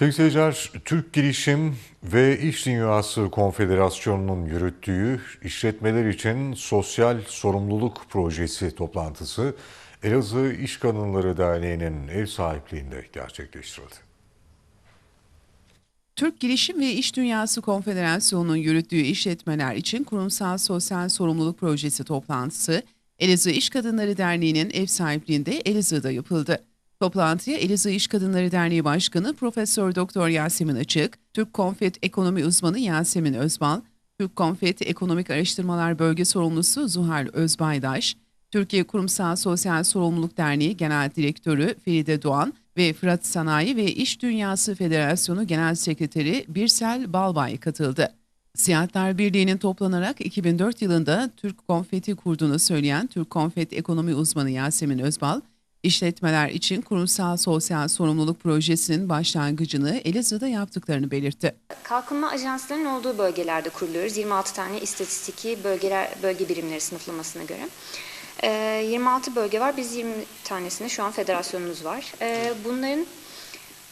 Sevgili seyirciler, Türk Girişim ve İş Dünyası Konfederasyonu'nun yürüttüğü işletmeler için sosyal sorumluluk projesi toplantısı Elazığ İş Kadınları Derneği'nin ev sahipliğinde gerçekleştirildi. Türk Girişim ve İş Dünyası Konfederasyonu'nun yürüttüğü işletmeler için kurumsal sosyal sorumluluk projesi toplantısı Elazığ İş Kadınları Derneği'nin ev sahipliğinde Elazığ'da yapıldı. Toplantıya Elazığ İş Kadınları Derneği Başkanı Profesör Doktor Yasemin Açık, Türk Konfet Ekonomi Uzmanı Yasemin Özbal, Türk Konfet Ekonomik Araştırmalar Bölge Sorumlusu Zuhal Özbaydaş, Türkiye Kurumsal Sosyal Sorumluluk Derneği Genel Direktörü Feride Doğan ve Fırat Sanayi ve İş Dünyası Federasyonu Genel Sekreteri Birsel Balbay katıldı. Siyahlar Birliği'nin toplanarak 2004 yılında Türk Konfeti kurduğunu söyleyen Türk Konfet Ekonomi Uzmanı Yasemin Özbal, işletmeler için kurumsal sosyal sorumluluk projesinin başlangıcını Elazığ'da yaptıklarını belirtti. Kalkınma ajanslarının olduğu bölgelerde kuruluyoruz. 26 tane istatistiki bölgeler, bölge birimleri sınıflamasına göre. Ee, 26 bölge var. Biz 20 tanesinde şu an federasyonumuz var. Ee, bunların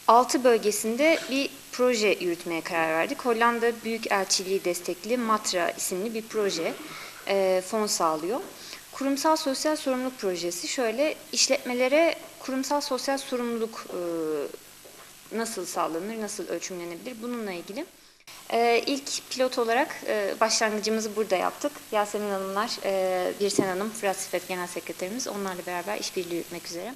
6 bölgesinde bir proje yürütmeye karar verdik. Hollanda Büyükelçiliği destekli MATRA isimli bir proje e, fon sağlıyor. Kurumsal sosyal sorumluluk projesi şöyle işletmelere kurumsal sosyal sorumluluk e, nasıl sağlanır, nasıl ölçümlenebilir bununla ilgili. Ee, ilk pilot olarak e, başlangıcımızı burada yaptık. Yasemin Hanımlar, e, Birsen Hanım, Fırat Sifet Genel Sekreterimiz onlarla beraber işbirliği yürütmek üzere.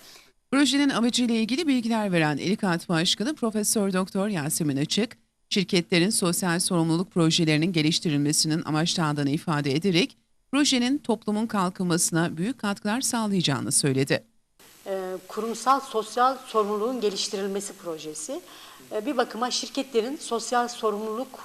Projenin amacıyla ilgili bilgiler veren Elikat Başkanı Profesör Doktor Yasemin Açık, şirketlerin sosyal sorumluluk projelerinin geliştirilmesinin amaçlandığını ifade ederek projenin toplumun kalkınmasına büyük katkılar sağlayacağını söyledi. e, kurumsal sosyal sorumluluğun geliştirilmesi projesi. E, Bir bakıma şirketlerin sosyal sorumluluk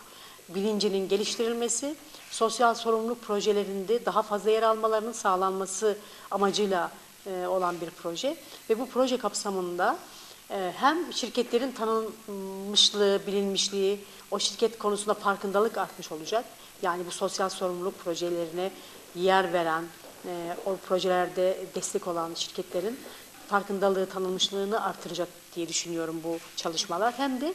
bilincinin geliştirilmesi, sosyal sorumluluk projelerinde daha fazla yer almalarının sağlanması amacıyla e, olan bir proje. Ve bu proje kapsamında e, hem şirketlerin tanınmışlığı, bilinmişliği, o şirket konusunda farkındalık artmış olacak. Yani bu sosyal sorumluluk projelerine yer veren, e, o projelerde destek olan şirketlerin farkındalığı, tanınmışlığını artıracak diye düşünüyorum bu çalışmalar. Hem de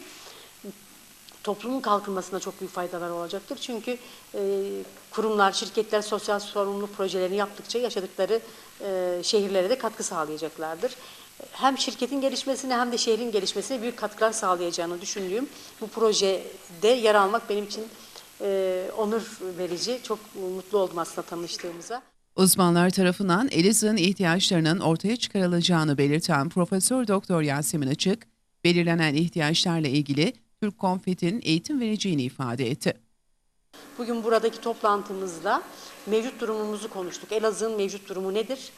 toplumun kalkınmasına çok büyük faydalar olacaktır. Çünkü e, kurumlar, şirketler sosyal sorumluluk projelerini yaptıkça yaşadıkları e, şehirlere de katkı sağlayacaklardır. Hem şirketin gelişmesine hem de şehrin gelişmesine büyük katkılar sağlayacağını düşündüğüm bu projede yer almak benim için e, onur verici. Çok mutlu oldum aslında tanıştığımıza. Uzmanlar tarafından Elazığ'ın ihtiyaçlarının ortaya çıkarılacağını belirten Profesör Doktor Yasemin Açık, belirlenen ihtiyaçlarla ilgili Türk Konfet'in eğitim vereceğini ifade etti. Bugün buradaki toplantımızda mevcut durumumuzu konuştuk. Elazığ'ın mevcut durumu nedir?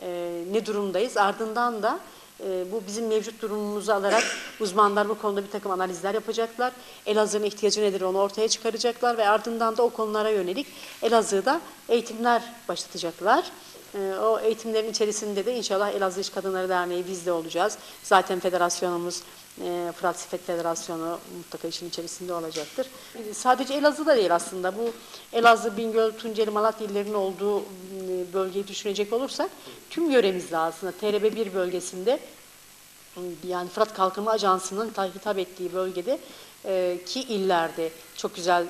Ee, ne durumdayız? Ardından da e, bu bizim mevcut durumumuzu alarak uzmanlar bu konuda bir takım analizler yapacaklar. Elazığ'ın ihtiyacı nedir onu ortaya çıkaracaklar ve ardından da o konulara yönelik Elazığ'da eğitimler başlatacaklar. Ee, O eğitimlerin içerisinde de inşallah Elazığ İş Kadınları Derneği biz de olacağız. Zaten federasyonumuz e, Fırat Sifet Federasyonu mutlaka işin içerisinde olacaktır. E, Sadece Elazığ'da değil aslında bu Elazığ, Bingöl, Tunceli, Malatya illerinin olduğu bölgeyi düşünecek olursak tüm yöremizde aslında TRB 1 bölgesinde yani Fırat Kalkınma Ajansı'nın ta- hitap ettiği bölgede e, ki illerde çok güzel e,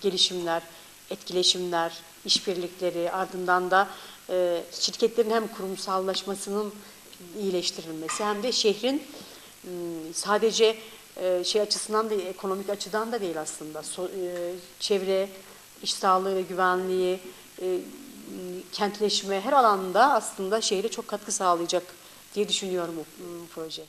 gelişimler, etkileşimler, işbirlikleri ardından da e, şirketlerin hem kurumsallaşmasının iyileştirilmesi hem de şehrin m, sadece e, şey açısından değil, ekonomik açıdan da değil aslında. E, çevre, iş sağlığı ve güvenliği, e, kentleşme her alanda aslında şehre çok katkı sağlayacak diye düşünüyorum bu proje.